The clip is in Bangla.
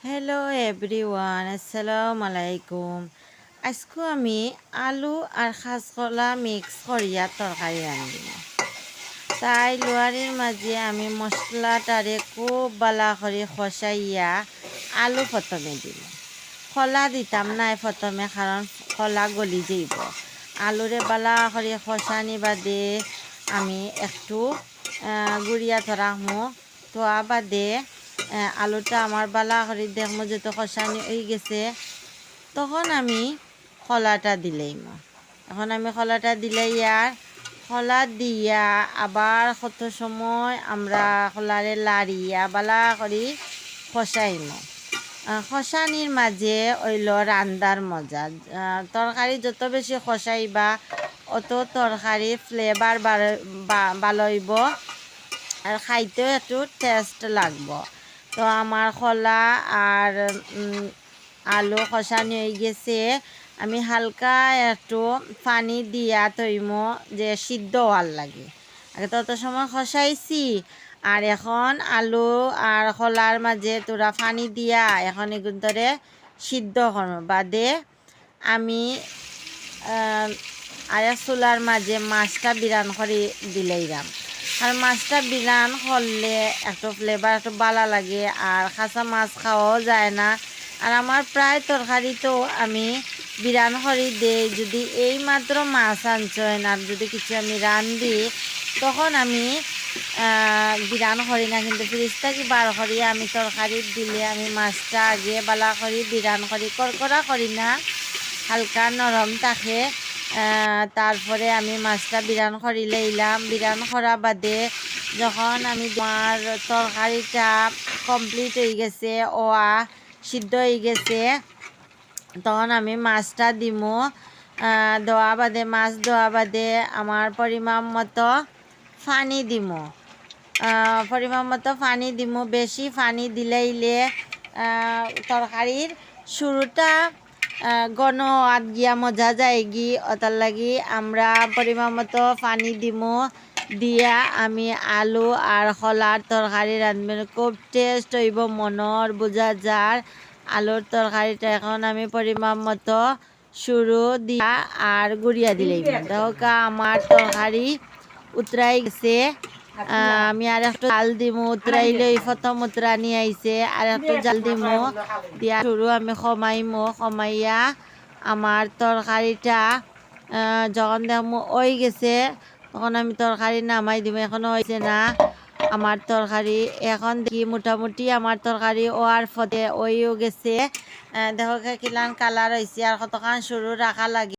হ্যালো এভরিওয়ান আসসালামু আলাইকুম আজকে আমি আলু আর খাসকলা মিক্স করিয়া তরকারি রাঁধিম তাই লোয়ারির মাঝে আমি মশলাটারে খুব বালা করে খসাইয়া আলু প্রথমে দিল খলা দিতাম নাই প্রথমে কারণ খলা গলি যাইব আলুরে বালা করে খসানি বাদে আমি একটু গুড়িয়া ধরামো তো বাদে আলুটা আমার বালা করে দেখব যে তো খসানি হয়ে গেছে। তখন আমি খলাটা দিলেই এখন আমি খলাটা দিলেই আর খলা দিয়া আবার কত সময় আমরা খলারে লাড়িয়া বালা করি খসাইম খসানির মাঝে ওইল রান্দার মজা। তরকারি যত বেশি খসাইবা অত তরকারি ফ্লেভার ভালো হইব আর খাইতেও একটু টেস্ট লাগবো। তো আমার খোলা আর আলু খসানি হয়ে গেছে। আমি হালকা একটু পানি দিয়া তৈম যে সিদ্ধ হওয়ার লাগে। আগে তত সময় খসাইছি, আর এখন আলু আর খোলার মাঝে তোরা পানি দিয়া এখন এগুন ধরে সিদ্ধ করো বাদে আমি এক চুলার মাঝে মাছটা বিরান করে দিলেইরাম। আর মাছটা বিরান করলে একটু ফ্লেভার একটু ভালো লাগে আর কাঁচা মাছ খাওয়াও যায় না। আর আমার প্রায় তরকারিতেও আমি বিরান করি দেই। যদি এই মাত্র মাছ আনছেন আর যদি কিছু আমি রান্ধি তখন আমি বিরান করি না। কিন্তু ফ্রিজ থেকে বার করি আমি তরকারি দিলে আমি মাছটা আগে বালা করি বিরান করি করকরা করি না। হালকা নরম আহ, তারপরে আমি মাছটা বিরান করি লইলাম বিরান করা বাদে যখন আমি আমার তরকারিটা কমপ্লিট হয়ে গেছে ওয়া সিদ্ধ হয়ে গেছে, তখন আমি মাছটা দিমু। দেওয়া বাদে, মাছ দেওয়া বাদে আমার পরিমাণ মতো পানি দিমু। পরিমাণ মতো পানি দিমু। বেশি পানি দিলেইলে তরকারির শুরুটা ঘন আদ গিয়া মজা যায় গি ওটার লাগি আমরা পরিমাণ মতো পানি দিমো। দিয়া আমি আলু আর খলার তরকারি রাঁধবেন খুব টেস্ট হইব মনৰ বোঝা যার আলুর তরকারিটা এখন আমি পরিমাণ মতো শুরু দিয়া আর গুড়িয়া দিলেই দেখা আমার তরকারি উতরাই গেছে। আমি আর একটু জাল দিমু উতরাইলে প্রথম উতরানি আইছে, আর একটু জাল দিমু। দিয়া শুরু আমি কমাইমু, কমাইয়া আমার তরকারিটা যখন দেখমু ওই গেছে, তখন আমি তরকারি নামাই দিব এখনও হয়েছে না। আমার তরকারি এখন দেখি মোটামুটি আমার তরকারি ওয়ার ফতে ওইও গেছে। দেখো কিলান কালার হয়েছে আর কতক্ষণ শুরু রাখা লাগে